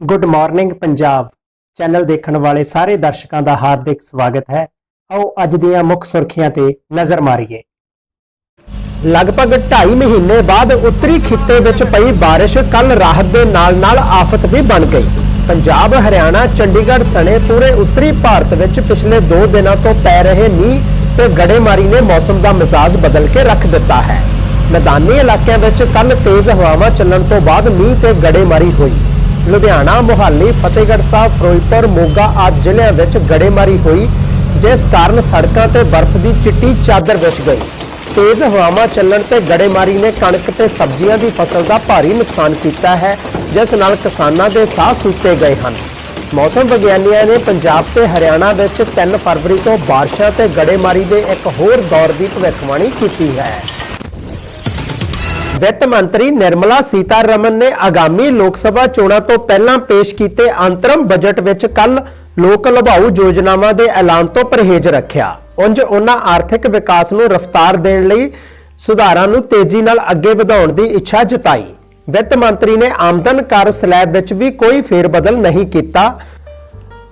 Good morning Punjab channel ਦੇਖਣ ਵਾਲੇ ਸਾਰੇ ਦਰਸ਼ਕਾਂ ਦਾ ਹਾਰਦਿਕ ਸਵਾਗਤ ਹੈ। ਆਓ ਅੱਜ ਦੀਆਂ ਮੁੱਖ ਸੁਰਖੀਆਂ ਤੇ ਨਜ਼ਰ ਮਾਰੀਏ। ਲਗਭਗ 2.5 ਮਹੀਨੇ ਬਾਅਦ ਉੱਤਰੀ ਖਿੱਤੇ ਵਿੱਚ ਪਈ ਬਾਰਿਸ਼ ਕੱਲ ਰਾਹਤ ਦੇ ਨਾਲ-ਨਾਲ ਆਫਤ ਵੀ ਬਣ ਗਈ। ਪੰਜਾਬ, ਹਰਿਆਣਾ, ਚੰਡੀਗੜ੍ਹ ਸਣੇ ਪੂਰੇ ਉੱਤਰੀ ਭਾਰਤ ਵਿੱਚ ਪਿਛਲੇ 2 ਦਿਨਾਂ ਤੋਂ ਪੈ ਰਹੇ ਮੀਂਹ ਤੇ ਗੜੇਮਾਰੀ ਨੇ ਮੌਸਮ ਦਾ ਮਿਜ਼ਾਜ ਬਦਲ ਕੇ ਰੱਖ ਦਿੱਤਾ ਹੈ। ਮੈਦਾਨੀ ਇਲਾਕਿਆਂ ਵਿੱਚ ਕੱਲ ਤੇਜ਼ ਹਵਾਵਾਂ ਚੱਲਣ ਤੋਂ ਬਾਅਦ ਮੀਂਹ ਤੇ ਗੜੇਮਾਰੀ ਹੋਈ। ਲੁਧਿਆਣਾ, ਮੁਹਾਲੀ, ਫਤਿਹਗੜ੍ਹ ਸਾਹਿਬ, ਫਿਰੋਜ਼ਪੁਰ, ਮੋਗਾ ਆਦਿ ਜ਼ਿਲ੍ਹਿਆਂ ਵਿੱਚ ਗੜੇਮਾਰੀ ਹੋਈ, ਜਿਸ ਕਾਰਨ ਸੜਕਾਂ ਤੇ ਬਰਫ਼ ਦੀ ਚਿੱਟੀ ਚਾਦਰ ਵਿਛ ਗਈ। ਤੇਜ਼ ਹਵਾਵਾਂ ਚੱਲਣ ਤੇ ਗੜੇਮਾਰੀ ਨੇ ਕਣਕ ਤੇ ਸਬਜ਼ੀਆਂ ਦੀ ਫਸਲ ਦਾ ਭਾਰੀ ਨੁਕਸਾਨ ਕੀਤਾ ਹੈ, ਜਿਸ ਨਾਲ ਕਿਸਾਨਾਂ ਦੇ ਸਾਹ ਸੁੱਤੇ ਗਏ ਹਨ। ਮੌਸਮ ਵਿਗਿਆਨੀਆਂ ਨੇ ਪੰਜਾਬ ਤੇ ਹਰਿਆਣਾ ਵਿੱਚ 3 ਫਰਵਰੀ ਤੋਂ ਬਾਰਿਸ਼ਾਂ ਤੇ ਗੜੇਮਾਰੀ ਦੇ ਇੱਕ ਹੋਰ ਦੌਰ ਦੀ ਭਵਿੱਖਬਾਣੀ ਕੀਤੀ ਹੈ। ਵਿੱਤ ਮੰਤਰੀ ਨਿਰਮਲਾ ਸੀਤਾਰਮਨ ਨੇ ਆਗਾਮੀ ਲੋਕ ਸਭਾ ਚੋਣਾਂ ਤੋਂ ਪਹਿਲਾਂ ਪੇਸ਼ ਕੀਤੇ ਅੰਤਰਮ ਬਜਟ ਵਿੱਚ ਕੱਲ ਲੋਕ ਲਭਾਊ ਯੋਜਨਾਵਾਂ ਦੇ ਐਲਾਨ ਤੋਂ ਪਰਹੇਜ਼ ਰੱਖਿਆ। ਉਂਝ ਉਹਨਾਂ ਆਰਥਿਕ ਵਿਕਾਸ ਨੂੰ ਰਫ਼ਤਾਰ ਦੇਣ ਲਈ ਸੁਧਾਰਾਂ ਨੂੰ ਤੇਜ਼ੀ ਨਾਲ ਅੱਗੇ ਵਧਾਉਣ ਦੀ ਇੱਛਾ ਜਤਾਈ। ਵਿੱਤ ਮੰਤਰੀ ਨੇ ਆਮਦਨ ਕਰ ਸਲੈਬ ਵਿੱਚ ਵੀ ਕੋਈ ਫੇਰਬਦਲ ਨਹੀਂ ਕੀਤਾ।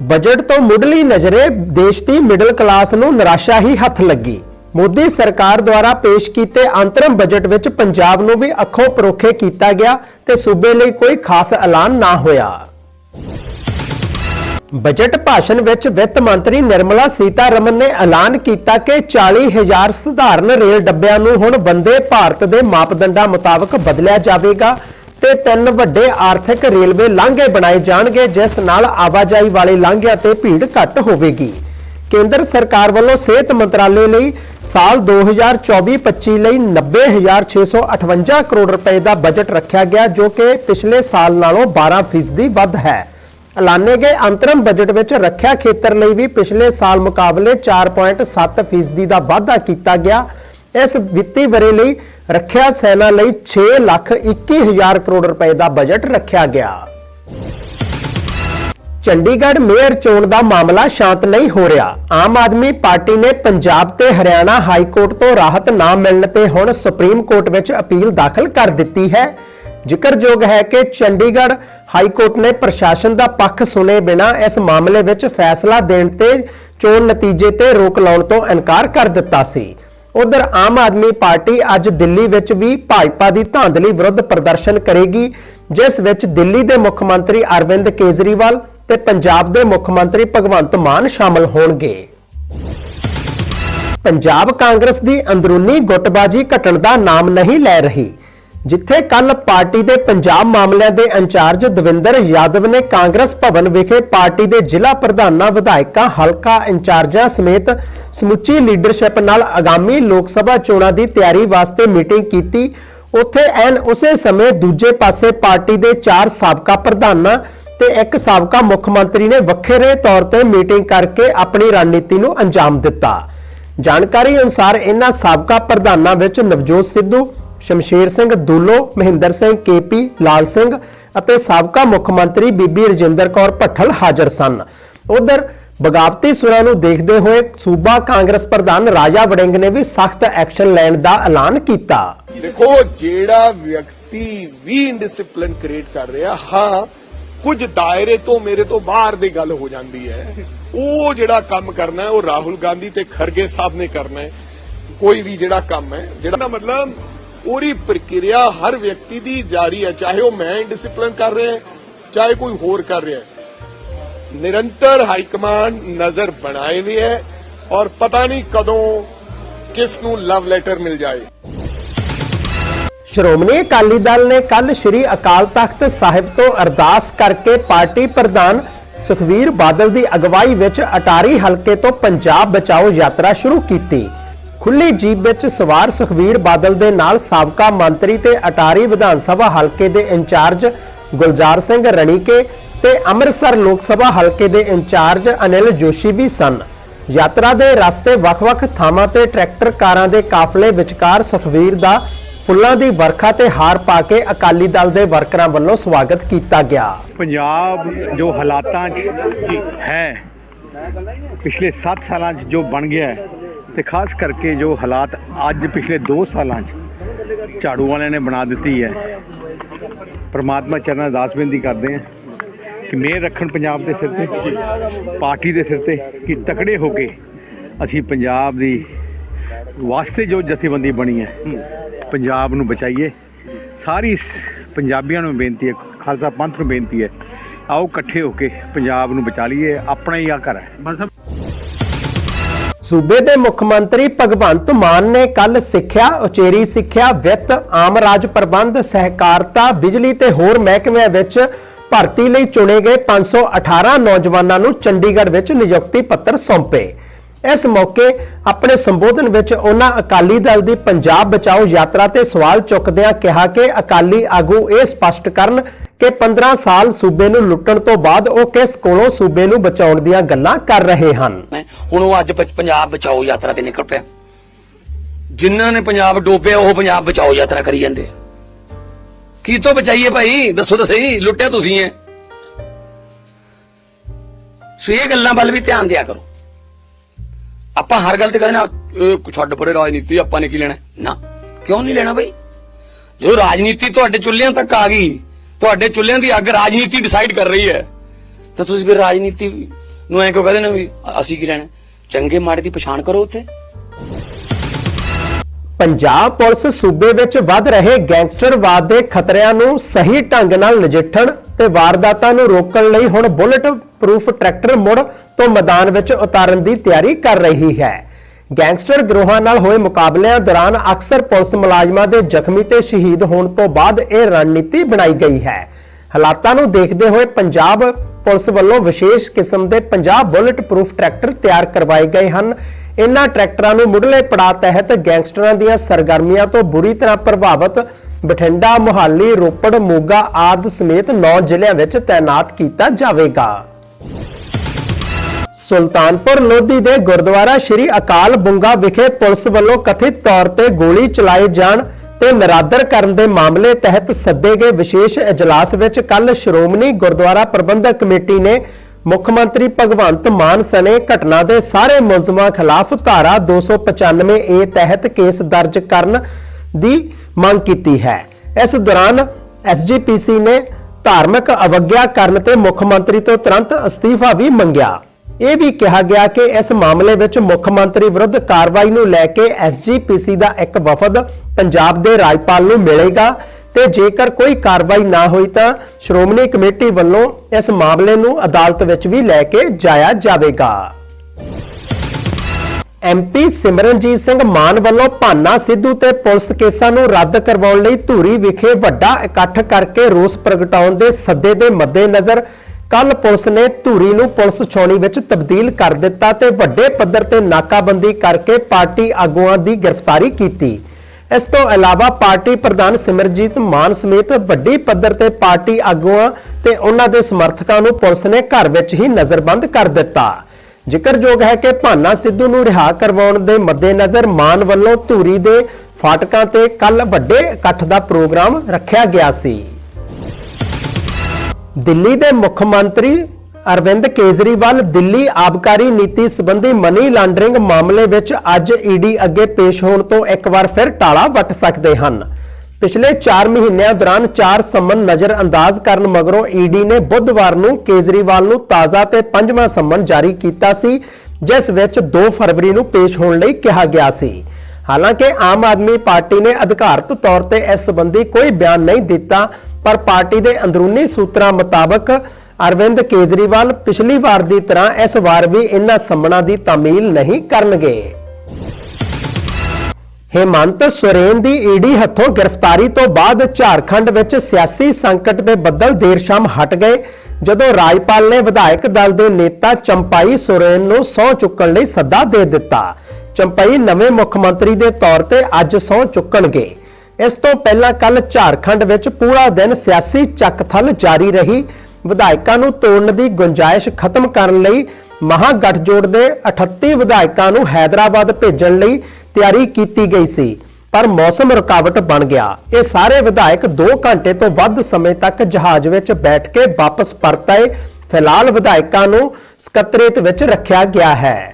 ਬਜਟ ਤੋਂ ਮੁੱਢਲੀ ਨਜ਼ਰੇ ਦੇਸ਼ ਦੀ ਮਿਡਲ ਕਲਾਸ ਨੂੰ ਨਿਰਾਸ਼ਾ ਹੀ ਹੱਥ ਲੱਗੀ। ਮੋਦੀ ਸਰਕਾਰ ਦੁਆਰਾ ਪੇਸ਼ ਕੀਤੇ ਅੰਤਰਮ ਬਜਟ ਵਿੱਚ ਪੰਜਾਬ ਨੂੰ ਵੀ ਅੱਖੋਂ ਪਰੋਖੇ ਕੀਤਾ ਗਿਆ ਤੇ ਸੂਬੇ ਲਈ ਕੋਈ ਖਾਸ ਐਲਾਨ ਨਾ ਹੋਇਆ। ਬਜਟ ਭਾਸ਼ਣ ਵਿੱਚ ਵਿੱਤ ਮੰਤਰੀ ਨਿਰਮਲਾ ਸੀਤਾਰਮਨ ਨੇ ਐਲਾਨ ਕੀਤਾ ਕਿ 40000 ਸਧਾਰਨ ਰੇਲ ਡੱਬਿਆਂ ਨੂੰ ਹੁਣ ਵੰਦੇ ਭਾਰਤ ਦੇ ਮਾਪਦੰਡਾਂ ਮੁਤਾਬਕ ਬਦਲਿਆ ਜਾਵੇਗਾ ਤੇ ਤਿੰਨ ਵੱਡੇ ਆਰਥਿਕ ਰੇਲਵੇ ਲਾਂਘੇ ਬਣਾਏ ਜਾਣਗੇ, ਜਿਸ ਨਾਲ ਆਵਾਜਾਈ ਵਾਲੇ ਲਾਂਘਿਆਂ ਤੇ ਭੀੜ ਘੱਟ ਹੋਵੇਗੀ। ਕੇਂਦਰ ਸਰਕਾਰ ਵੱਲੋਂ ਸਿਹਤ ਮੰਤਰਾਲੇ ਲਈ ਸਾਲ 2024-25 ਲਈ 90658 ਕਰੋੜ ਰੁਪਏ ਦਾ ਬਜਟ ਰੱਖਿਆ ਗਿਆ, ਜੋ ਕਿ ਪਿਛਲੇ ਸਾਲ ਨਾਲੋਂ 12% ਵੱਧ ਹੈ। ਐਲਾਨੇ ਗਏ ਅੰਤਰਮ ਬਜਟ ਵਿੱਚ ਰੱਖਿਆ ਖੇਤਰ ਲਈ ਵੀ ਪਿਛਲੇ ਸਾਲ ਮੁਕਾਬਲੇ 4.7% ਦਾ ਵਾਧਾ ਕੀਤਾ ਗਿਆ। ਇਸ ਵਿੱਤੀ ਵਰੇ ਲਈ ਰੱਖਿਆ ਸੈਨਾ ਲਈ 6 ਲੱਖ 21 ਹਜ਼ਾਰ ਕਰੋੜ ਰੁਪਏ ਦਾ ਬਜਟ ਰੱਖਿਆ ਗਿਆ। ਚੰਡੀਗੜ੍ਹ ਮੇਅਰ ਚੋਣ ਦਾ ਮਾਮਲਾ ਸ਼ਾਂਤ ਨਹੀਂ ਹੋ ਰਿਹਾ। ਆਮ ਆਦਮੀ ਪਾਰਟੀ ਨੇ ਪੰਜਾਬ ਤੇ ਹਰਿਆਣਾ ਹਾਈ ਕੋਰਟ ਤੋਂ ਰਾਹਤ ਨਾ ਮਿਲਣ ਤੇ ਹੁਣ ਸੁਪਰੀਮ ਕੋਰਟ ਵਿੱਚ ਅਪੀਲ ਦਾਖਲ ਕਰ ਦਿੱਤੀ ਹੈ। ਜ਼ਿਕਰਯੋਗ ਹੈ ਕਿ ਚੰਡੀਗੜ੍ਹ ਹਾਈ ਕੋਰਟ ਨੇ ਪ੍ਰਸ਼ਾਸਨ ਦਾ ਪੱਖ ਸੁਨੇ ਬਿਨਾ ਇਸ ਮਾਮਲੇ ਵਿੱਚ ਫੈਸਲਾ ਦੇਣ ਤੇ ਚੋਣ ਨਤੀਜੇ ਤੇ ਰੋਕ ਲਾਉਣ ਤੋਂ ਇਨਕਾਰ ਕਰ ਦਿੱਤਾ ਸੀ। ਉਧਰ ਆਮ ਆਦਮੀ ਪਾਰਟੀ ਅੱਜ ਦਿੱਲੀ ਵਿੱਚ ਵੀ ਭਾਜਪਾ ਦੀ ਧਾਂਦਲੀ ਵਿਰੁੱਧ ਪ੍ਰਦਰਸ਼ਨ ਕਰੇਗੀ, ਜਿਸ ਵਿੱਚ ਦਿੱਲੀ ਦੇ ਮੁੱਖ ਮੰਤਰੀ ਅਰਵਿੰਦ ਕੇਜਰੀਵਾਲ ਤੇ ਪੰਜਾਬ ਦੇ ਮੁੱਖ ਮੰਤਰੀ ਭਗਵੰਤ ਮਾਨ ਸ਼ਾਮਲ ਹੋਣਗੇ। ਪੰਜਾਬ ਕਾਂਗਰਸ ਦੀ ਅੰਦਰੂਨੀ ਗੁੱਟਬਾਜ਼ੀ ਘਟਣ ਦਾ ਨਾਮ ਨਹੀਂ ਲੈ ਰਹੀ, ਜਿੱਥੇ ਕੱਲ ਪਾਰਟੀ ਦੇ ਪੰਜਾਬ ਮਾਮਲਿਆਂ ਦੇ ਇੰਚਾਰਜ ਦਵਿੰਦਰ ਯਾਦਵ ਨੇ ਕਾਂਗਰਸ ਭਵਨ ਵਿਖੇ ਪਾਰਟੀ ਦੇ ਜ਼ਿਲ੍ਹਾ ਪ੍ਰਧਾਨਾਂ, ਵਿਧਾਇਕਾਂ, ਹਲਕਾ ਇੰਚਾਰਜਾਂ ਸਮੇਤ ਸਮੁੱਚੀ ਲੀਡਰਸ਼ਿਪ ਨਾਲ ਆਗਾਮੀ ਲੋਕ ਸਭਾ ਚੋਣਾਂ ਦੀ ਤਿਆਰੀ ਵਾਸਤੇ ਮੀਟਿੰਗ ਕੀਤੀ। ਉੱਥੇ ਐਨ ਉਸੇ ਸਮੇਂ ਦੂਜੇ ਪਾਸੇ ਪਾਰਟੀ ਦੇ ਚਾਰ ਸਾਬਕਾ ਪ੍ਰਧਾਨਾਂ ਤੇ ਇੱਕ ਸਾਬਕਾ ਮੁੱਖ ਮੰਤਰੀ ਨੇ ਵੱਖਰੇ ਤੌਰ ਤੇ ਮੀਟਿੰਗ ਕਰਕੇ ਆਪਣੀ ਰਣਨੀਤੀ ਨੂੰ ਅੰਜਾਮ ਦਿੱਤਾ। ਜਾਣਕਾਰੀ ਅਨੁਸਾਰ ਇਹਨਾਂ ਸਾਬਕਾ ਪ੍ਰਧਾਨਾਂ ਵਿੱਚ ਨਵਜੋਤ ਸਿੱਧੂ, ਸ਼ਮਸ਼ੇਰ ਸਿੰਘ ਦੂਲੋ, ਮਹਿੰਦਰ ਸਿੰਘ ਕੇਪੀ, ਲਾਲ ਸਿੰਘ ਅਤੇ ਸਾਬਕਾ ਮੁੱਖ ਮੰਤਰੀ ਬੀਬੀ ਰਜਿੰਦਰ ਕੌਰ ਭੱਠਲ ਹਾਜ਼ਰ ਸਨ। ਉਧਰ ਬਗਾਵਤੀ ਸੁਰਾਂ ਨੂੰ ਦੇਖਦੇ ਹੋਏ ਸੂਬਾ ਕਾਂਗਰਸ ਪ੍ਰਧਾਨ ਰਾਜਾ ਵੜਿੰਗ ਨੇ ਵੀ ਸਖਤ ਐਕਸ਼ਨ ਲੈਣ ਦਾ ਐਲਾਨ ਕੀਤਾ। ਦੇਖੋ, ਜਿਹੜਾ ਵਿਅਕਤੀ ਵੀ ਇਨਡਿਸਪਲਿਨ ਕ੍ਰੀਏਟ ਕਰ ਰਿਹਾ, ਹਾਂ ਕੁਝ ਦਾਇਰੇ ਤੋਂ ਮੇਰੇ ਤੋਂ ਬਾਹਰ ਦੀ ਗੱਲ ਹੋ ਜਾਂਦੀ ਹੈ। ਉਹ ਜਿਹੜਾ ਕੰਮ ਕਰਨਾ ਉਹ ਰਾਹੁਲ ਗਾਂਧੀ ਤੇ ਖਰਗੇ ਸਾਹਿਬ ਨੇ ਕਰਨਾ ਹੈ। ਕੋਈ ਵੀ ਜਿਹੜਾ ਕੰਮ ਹੈ, ਜਿਹੜਾ ਮਤਲਬ ਪੂਰੀ ਪ੍ਰਕਿਰਿਆ ਹਰ ਵਿਅਕਤੀ ਦੀ ਜਾਰੀ ਹੈ, ਚਾਹੇ ਉਹ ਮੈਂ ਇਨਡਿਸਪਲਿਨ ਕਰ ਰਿਹਾ ਹੈ, ਚਾਹੇ ਕੋਈ ਹੋਰ ਕਰ ਰਿਹਾ ਹੈ। ਨਿਰੰਤਰ ਹਾਈ ਕਮਾਂਡ ਨਜ਼ਰ ਬਣਾਏ ਹੋਏ ਹੈ ਔਰ ਪਤਾ ਨਹੀਂ ਕਦੋਂ ਕਿਸ ਨੂੰ ਲਵ ਲੈਟਰ ਮਿਲ ਜਾਏ। ਸ਼੍ਰੋਮਣੀ ਅਕਾਲੀ ਦਲ ਨੇ ਕੱਲ ਸ੍ਰੀ ਅਕਾਲ ਤਖਤ ਸਾਹਿਬ ਤੋਂ ਅਰਦਾਸ ਕਰਕੇ ਪਾਰਟੀ ਪ੍ਰਧਾਨ ਸੁਖਵੀਰ ਬਾਦਲ ਦੀ ਅਗਵਾਈ ਵਿੱਚ ਅਟਾਰੀ ਹਲਕੇ ਤੋਂ ਪੰਜਾਬ ਬਚਾਓ ਯਾਤਰਾ ਸ਼ੁਰੂ ਕੀਤੀ। ਖੁੱਲੀ ਜੀਪ ਵਿੱਚ ਸਵਾਰ ਸੁਖਵੀਰ ਬਾਦਲ ਦੇ ਨਾਲ ਸਾਬਕਾ ਮੰਤਰੀ ਤੇ ਅਟਾਰੀ ਵਿਧਾਨ ਸਭਾ ਹਲਕੇ ਦੇ ਇੰਚਾਰਜ ਗੁਲਜ਼ਾਰ ਸਿੰਘ ਰਣੀਕੇ ਤੇ ਅੰਮ੍ਰਿਤਸਰ ਲੋਕ ਸਭਾ ਹਲਕੇ ਦੇ ਇੰਚਾਰਜ ਅਨਿਲ ਜੋਸ਼ੀ ਵੀ ਸਨ। ਯਾਤਰਾ ਦੇ ਰਸਤੇ ਵੱਖ-ਵੱਖ ਥਾਵਾਂ ਤੇ ਟਰੈਕਟਰ ਕਾਰਾਂ ਦੇ ਕਾਫਲੇ ਵਿਚਕਾਰ ਸੁਖਵੀਰ ਦਾ ਫੁੱਲਾਂ ਦੀ ਵਰਖਾ ਤੇ ਹਾਰ ਪਾ ਕੇ ਅਕਾਲੀ ਦਲ ਦੇ ਵਰਕਰਾਂ ਵੱਲੋਂ ਸਵਾਗਤ ਕੀਤਾ ਗਿਆ। ਪੰਜਾਬ ਜੋ ਹਾਲਾਤਾਂ 'ਚ ਹੈ, ਪਿਛਲੇ 7 ਸਾਲਾਂ 'ਚ ਜੋ ਬਣ ਗਿਆ ਹੈ ਤੇ ਖਾਸ ਕਰਕੇ ਜੋ ਹਾਲਾਤ ਅੱਜ ਪਿਛਲੇ 2 ਸਾਲਾਂ 'ਚ ਝਾੜੂ ਵਾਲਿਆਂ ਨੇ ਬਣਾ ਦਿੱਤੀ ਹੈ, ਪਰਮਾਤਮਾ ਚਰਨਾਂ ਅਰਦਾਸ ਬੇਨਤੀ ਕਰਦੇ ਹਾਂ ਕਿ ਮੇਰ ਰੱਖਣ ਪੰਜਾਬ ਦੇ ਸਿਰ ਤੇ, ਪਾਰਟੀ ਦੇ ਸਿਰ ਤੇ ਕਿ ਤਕੜੇ ਹੋ ਕੇ ਅਸੀਂ ਪੰਜਾਬ ਦੀ ਵਾਸਤੇ ਜੋ ਜਥੇਬੰਦੀ ਬਣੀ ਹੈ ਪੰਜਾਬ ਨੂੰ ਬਚਾਈਏ। ਸਾਰੀ ਪੰਜਾਬੀਆਂ ਨੂੰ ਬੇਨਤੀ ਹੈ ਖਾਲਸਾ ਪੰਥ ਨੂੰ ਬੇਨਤੀ ਹੈ ਆਓ ਇਕੱਠੇ ਹੋ ਕੇ ਪੰਜਾਬ ਨੂੰ ਬਚਾ ਲਈਏ ਆਪਣਾ ਹੀ ਆ ਘਰ ਹੈ। ਸੂਬੇ ਦੇ ਮੁੱਖ ਮੰਤਰੀ ਭਗਵੰਤ ਮਾਨ ਨੇ ਕੱਲ ਸਿੱਖਿਆ ਉਚੇਰੀ ਸਿੱਖਿਆ ਵਿੱਤ ਆਮ ਰਾਜ ਪ੍ਰਬੰਧ ਸਹਿਕਾਰਤਾ ਬਿਜਲੀ ਤੇ ਹੋਰ ਮਹਿਕਮਿਆਂ ਵਿੱਚ ਭਰਤੀ ਲਈ ਚੁਣੇ ਗਏ 518 ਨੌਜਵਾਨਾਂ ਨੂੰ ਚੰਡੀਗੜ੍ਹ ਵਿੱਚ ਨਿਯੁਕਤੀ ਪੱਤਰ ਸੌਂਪੇ। ਇਸ ਮੌਕੇ ਆਪਣੇ ਸੰਬੋਧਨ ਵਿੱਚ ਉਹਨਾਂ ਅਕਾਲੀ ਦਲ ਦੀ ਪੰਜਾਬ ਬਚਾਓ ਯਾਤਰਾ ਤੇ ਸਵਾਲ ਚੁੱਕਦਿਆਂ ਕਿਹਾ ਕਿ ਅਕਾਲੀ ਆਗੂ ਇਹ ਸਪਸ਼ਟ ਕਰਨ ਕਿ 15 ਸਾਲ ਸੂਬੇ ਨੂੰ ਲੁੱਟਣ ਤੋਂ ਬਾਅਦ ਉਹ ਕਿਸ ਕੋਲੋਂ ਸੂਬੇ ਨੂੰ ਬਚਾਉਣ ਦੀਆਂ ਗੱਲਾਂ ਕਰ ਰਹੇ ਹਨ। ਹੁਣ ਉਹ ਅੱਜ ਪੰਜਾਬ ਬਚਾਓ ਯਾਤਰਾ ਤੇ ਨਿਕਲ ਪਿਆ। ਜਿਨ੍ਹਾਂ ਨੇ ਪੰਜਾਬ ਡੋਬਿਆ, ਉਹ ਪੰਜਾਬ ਬਚਾਓ ਯਾਤਰਾ ਕਰੀ ਜਾਂਦੇ ਕੀ ਤੋਂ ਬਚਾਈਏ ਭਾਈ? ਦੱਸੋ ਤਾਂ ਸਹੀ, ਲੁੱਟਿਆ ਤੁਸੀਂ ਐ ਸੋ ਇਹ ਗੱਲਾਂ ਵੱਲ ਵੀ ਧਿਆਨ ਦਿਆ ਕਰੋ। ਆਪਾਂ ਹਰ ਗੱਲ ਤੇ ਕਹਿੰਦੇ ਨਾ ਛੱਡ ਪਰੇ ਰਾਜਨੀਤੀ, ਆਪਾਂ ਨੇ ਕੀ ਲੈਣਾ? ਨਾ। ਕਿਉਂ ਨਹੀਂ ਲੈਣਾ ਬਈ? ਜੋ ਰਾਜਨੀਤੀ ਤੁਹਾਡੇ ਚੁੱਲ੍ਹਿਆਂ ਤੱਕ ਆ ਗਈ, ਤੁਹਾਡੇ ਚੁੱਲ੍ਹਿਆਂ ਦੀ ਅੱਗ ਰਾਜਨੀਤੀ ਡਿਸਾਈਡ ਕਰ ਰਹੀ ਹੈ, ਤਾਂ ਤੁਸੀਂ ਫਿਰ ਰਾਜਨੀਤੀ ਨੂੰ ਐਂ ਕਿਉਂ ਕਹਿੰਦੇ ਨੇ ਵੀ ਅਸੀਂ ਕੀ ਲੈਣਾ? ਚੰਗੇ ਮਾੜੇ ਦੀ ਪਛਾਣ ਕਰੋ ਉੱਥੇ। ਪੰਜਾਬ ਪੁਲਿਸ ਸੂਬੇ ਵਿੱਚ ਵੱਧ ਰਹੇ ਗੈਂਗਸਟਰਵਾਦ ਦੇ ਖਤਰਿਆਂ ਨੂੰ ਸਹੀ ਢੰਗ ਨਾਲ ਨਜਿੱਠਣ ਤੇ ਵਾਰਦਾਤਾਂ ਨੂੰ ਰੋਕਣ ਲਈ ਹੁਣ ਬੁਲਟ ਪ੍ਰੂਫ ਟਰੈਕਟਰ ਮੁੜ ਤੋਂ ਮੈਦਾਨ ਵਿੱਚ ਉਤਾਰਨ ਦੀ ਤਿਆਰੀ ਕਰ ਰਹੀ ਹੈ। ਗੈਂਗਸਟਰ ਗਰੋਹਾਂ ਨਾਲ ਹੋਏ ਮੁਕਾਬਲਿਆਂ ਦੌਰਾਨ ਅਕਸਰ ਪੁਲਿਸ ਮੁਲਾਜ਼ਮਾਂ ਦੇ ਜ਼ਖਮੀ ਤੇ ਸ਼ਹੀਦ ਹੋਣ ਤੋਂ ਬਾਅਦ ਇਹ ਰਣਨੀਤੀ ਬਣਾਈ ਗਈ ਹੈ। ਹਾਲਾਤਾਂ ਨੂੰ ਦੇਖਦੇ ਹੋਏ ਪੰਜਾਬ ਪੁਲਿਸ ਵੱਲੋਂ ਵਿਸ਼ੇਸ਼ ਕਿਸਮ ਦੇ 50 ਬੁਲਟ ਪ੍ਰੂਫ ਟਰੈਕਟਰ ਤਿਆਰ ਕਰਵਾਏ ਗਏ ਹਨ। ਇਨ੍ਹਾਂ ਟਰੈਕਟਰਾਂ ਨੂੰ ਮੁੱਢਲੇ ਪੜਾਅ ਤਹਿਤ ਗੈਂਗਸਟਰਾਂ ਦੀਆਂ ਸਰਗਰਮੀਆਂ ਤੋਂ ਬੁਰੀ ਤਰ੍ਹਾਂ ਪ੍ਰਭਾਵਿਤ ਬਠਿੰਡਾ, ਮੁਹਾਲੀ, ਰੋਪੜ, ਮੋਗਾ ਆਦਿ ਸਮੇਤ 9 ਜ਼ਿਲ੍ਹਿਆਂ ਵਿੱਚ ਤਾਇਨਾਤ ਕੀਤਾ ਜਾਵੇਗਾ। ਸੁਲਤਾਨਪੁਰ ਲੋਧੀ ਦੇ ਗੁਰਦੁਆਰਾ ਸ਼੍ਰੀ ਅਕਾਲ ਬੁੰਗਾ ਵਿਖੇ ਪੁਲਿਸ ਵੱਲੋਂ ਕਥਿਤ ਤੌਰ ਤੇ ਗੋਲੀ ਚਲਾਏ ਜਾਣ ਤੇ ਨਰਾਦਰ ਕਰਨ ਦੇ ਮਾਮਲੇ ਤਹਿਤ ਸੱਦੇ ਗਏ ਵਿਸ਼ੇਸ਼ ਇਜਲਾਸ ਵਿੱਚ ਕੱਲ ਸ਼੍ਰੋਮਣੀ ਗੁਰਦੁਆਰਾ ਪ੍ਰਬੰਧਕ ਕਮੇਟੀ ਨੇ ਮੁੱਖ ਮੰਤਰੀ ਭਗਵੰਤ ਮਾਨ ਸਣੇ ਘਟਨਾ ਦੇ ਸਾਰੇ ਮੁਲਜ਼ਮਾਂ ਖਿਲਾਫ ਧਾਰਾ 295 ਏ ਤਹਿਤ ਕੇਸ ਦਰਜ ਕਰਨ ਦੀ ਮੰਗ ਕੀਤੀ ਹੈ। ਇਸ ਦੌਰਾਨ ਐਸਜੀਪੀਸੀ ਨੇ ਧਾਰਮਿਕ ਅਵਗਿਆ ਕਰਨ ਤੇ ਮੁੱਖ ਮੰਤਰੀ ਤੋਂ ਤੁਰੰਤ ਅਸਤੀਫਾ ਵੀ ਮੰਗਿਆ। ਇਹ ਵੀ ਕਿਹਾ ਗਿਆ ਕਿ ਇਸ ਮਾਮਲੇ ਵਿੱਚ ਮੁੱਖ ਮੰਤਰੀ ਵਿਰੁੱਧ ਕਾਰਵਾਈ ਨੂੰ ਲੈ ਕੇ ਐਸਜੀਪੀਸੀ ਦਾ ਇੱਕ ਵਫਦ ਪੰਜਾਬ ਦੇ ਰਾਜਪਾਲ ਨੂੰ ਮਿਲੇਗਾ। ਤੇ ਜੇਕਰ ਕੋਈ ਕਾਰਵਾਈ ਨਾ ਹੋਈ ਤਾਂ ਸ਼੍ਰੋਮਣੀ ਕਮੇਟੀ ਵੱਲੋਂ ਇਸ ਮਾਮਲੇ ਨੂੰ ਅਦਾਲਤ ਵਿੱਚ ਵੀ ਲੈ ਕੇ ਜਾਇਆ ਜਾਵੇਗਾ। ਐਮਪੀ ਸਿਮਰਨਜੀਤ ਸਿੰਘ ਮਾਨ ਵੱਲੋਂ ਭਾਨਾ ਸਿੱਧੂ ਤੇ ਪੁਲਿਸ ਕੇਸਾਂ ਨੂੰ ਰੱਦ ਕਰਵਾਉਣ ਲਈ ਧੂਰੀ ਵਿਖੇ ਵੱਡਾ ਇਕੱਠ ਕਰਕੇ ਰੋਸ ਪ੍ਰਗਟਾਉਣ ਦੇ ਸੱਦੇ ਦੇ ਮੱਦੇਨਜ਼ਰ ਕੱਲ ਪੁਲਿਸ ਨੇ ਧੂਰੀ ਨੂੰ ਪੁਲਿਸ ਛਾਉਣੀ ਵਿੱਚ ਤਬਦੀਲ ਕਰ ਦਿੱਤਾ ਤੇ ਵੱਡੇ ਪੱਧਰ ਤੇ ਨਾਕਾਬੰਦੀ ਕਰਕੇ ਪਾਰਟੀ ਆਗੂਆਂ ਦੀ ਗ੍ਰਿਫਤਾਰੀ ਕੀਤੀ। ਇਸ ਤੋਂ ਇਲਾਵਾ ਪਾਰਟੀ ਪ੍ਰਧਾਨ ਸਿਮਰਜੀਤ ਮਾਨ ਸਮੇਤ ਵੱਡੀ ਪੱਧਰ ਤੇ ਪਾਰਟੀ ਆਗੂਆਂ ਤੇ ਉਹਨਾਂ ਦੇ ਸਮਰਥਕਾਂ ਨੂੰ ਪੁਲਿਸ ਨੇ ਘਰ ਵਿੱਚ ਹੀ ਨਜ਼ਰਬੰਦ ਕਰ ਦਿੱਤਾ। ਜ਼ਿਕਰਯੋਗ ਹੈ ਕਿ ਭਾਨਾ ਸਿੱਧੂ ਨੂੰ ਰਿਹਾ ਕਰਵਾਉਣ ਦੇ ਮੱਦੇਨਜ਼ਰ ਮਾਨ ਵੱਲੋਂ ਧੂਰੀ ਦੇ ਫਾਟਕਾਂ ਤੇ ਕੱਲ ਵੱਡੇ ਇਕੱਠ ਦਾ ਪ੍ਰੋਗਰਾਮ ਰੱਖਿਆ ਗਿਆ ਸੀ। ਦਿੱਲੀ ਦੇ ਮੁੱਖ ਮੰਤਰੀ ਅਰਵਿੰਦ ਕੇਜਰੀਵਾਲ ਦਿੱਲੀ ਆਬਕਾਰੀ ਨੀਤੀ ਸੰਬੰਧੀ ਮਨੀ ਲਾਂਡਰਿੰਗ ਮਾਮਲੇ ਵਿੱਚ ਅੱਜ ਈਡੀ ਅੱਗੇ ਪੇਸ਼ ਹੋਣ ਤੋਂ ਇੱਕ ਵਾਰ ਫਿਰ ਟਾਲਾ ਵੱਟ ਸਕਦੇ ਹਨ। ਪਿਛਲੇ 4 ਮਹੀਨਿਆਂ ਦੌਰਾਨ 4 ਸੰਮਨ ਨਜ਼ਰ ਅੰਦਾਜ਼ ਕਰਨ ਮਗਰੋਂ ਈਡੀ ਨੇ ਬੁੱਧਵਾਰ ਨੂੰ ਕੇਜਰੀਵਾਲ ਨੂੰ ਤਾਜ਼ਾ ਤੇ ਪੰਜਵਾਂ ਸੰਮਨ ਜਾਰੀ ਕੀਤਾ ਸੀ, ਜਿਸ ਵਿੱਚ 2 ਫਰਵਰੀ ਨੂੰ ਪੇਸ਼ ਹੋਣ ਲਈ ਕਿਹਾ ਗਿਆ ਸੀ। ਹਾਲਾਂਕਿ ਆਮ ਆਦਮੀ ਪਾਰਟੀ ਨੇ ਅਧਿਕਾਰਤ ਤੌਰ ਤੇ ਇਸ ਸੰਬੰਧੀ ਕੋਈ ਬਿਆਨ ਨਹੀਂ ਦਿੱਤਾ, ਪਰ ਪਾਰਟੀ ਦੇ ਅੰਦਰੂਨੀ ਸੂਤਰਾਂ ਮੁਤਾਬਕ ਅਰਵਿੰਦ ਕੇਜਰੀਵਾਲ ਪਿਛਲੀ ਵਾਰ ਦੀ ਤਰ੍ਹਾਂ ਇਸ ਵਾਰ ਵੀ ਇਨ੍ਹਾਂ ਸੰਮਣਾਂ ਦੀ ਤਾਮੀਲ ਨਹੀਂ ਕਰਨਗੇ। ਹੇਮੰਤ ਸੋਰੇਨ ਦੀ ਈਡੀ ਹੱਥੋਂ ਗ੍ਰਿਫਤਾਰੀ ਤੋਂ ਬਾਅਦ ਝਾਰਖੰਡ ਵਿੱਚ ਸਿਆਸੀ ਸੰਕਟ ਦੇ ਬੱਦਲ ਦੇਰ ਸ਼ਾਮ ਹਟ ਗਏ, ਜਦੋਂ ਰਾਜਪਾਲ ਨੇ ਵਿਧਾਇਕ ਦਲ ਦੇ ਨੇਤਾ ਚੰਪਾਈ ਸੋਰੇਨ ਨੂੰ ਸਹੁੰ ਚੁੱਕਣ ਲਈ ਸੱਦਾ ਦੇ ਦਿੱਤਾ। ਚੰਪਾਈ ਨਵੇਂ ਮੁੱਖ ਮੰਤਰੀ ਦੇ ਤੌਰ ਤੇ ਅੱਜ ਸਹੁੰ ਚੁੱਕਣਗੇ। ਇਸ ਤੋਂ ਪਹਿਲਾਂ ਕੱਲ ਝਾਰਖੰਡ ਵਿੱਚ ਪੂਰਾ ਦਿਨ ਸਿਆਸੀ ਚੱਕਥਲ ਜਾਰੀ ਰਹੀ। ਵਿਧਾਇਕਾਂ ਨੂੰ ਤੋੜਨ ਦੀ ਗੁੰਜਾਇਸ਼ ਖਤਮ ਕਰਨ ਲਈ ਮਹਾ ਗੱਠਜੋੜ ਦੇ 38 ਵਿਧਾਇਕਾਂ ਨੂੰ ਹైదరాబాద్ ਭੇਜਣ ਲਈ ਤਿਆਰੀ ਕੀਤੀ ਗਈ ਸੀ, ਪਰ ਮੌਸਮ ਰੁਕਾਵਟ ਬਣ ਗਿਆ। ਇਹ ਸਾਰੇ ਵਿਧਾਇਕ 2 ਘੰਟੇ ਤੋਂ ਵੱਧ ਸਮੇਂ ਤੱਕ ਜਹਾਜ਼ ਵਿੱਚ ਬੈਠ ਕੇ ਵਾਪਸ ਪਰਤ ਫਿਲਹਾਲ ਵਿਧਾਇਕਾਂ ਨੂੰ ਸਕੱਤਰੇਤ ਵਿੱਚ ਰੱਖਿਆ ਗਿਆ ਹੈ।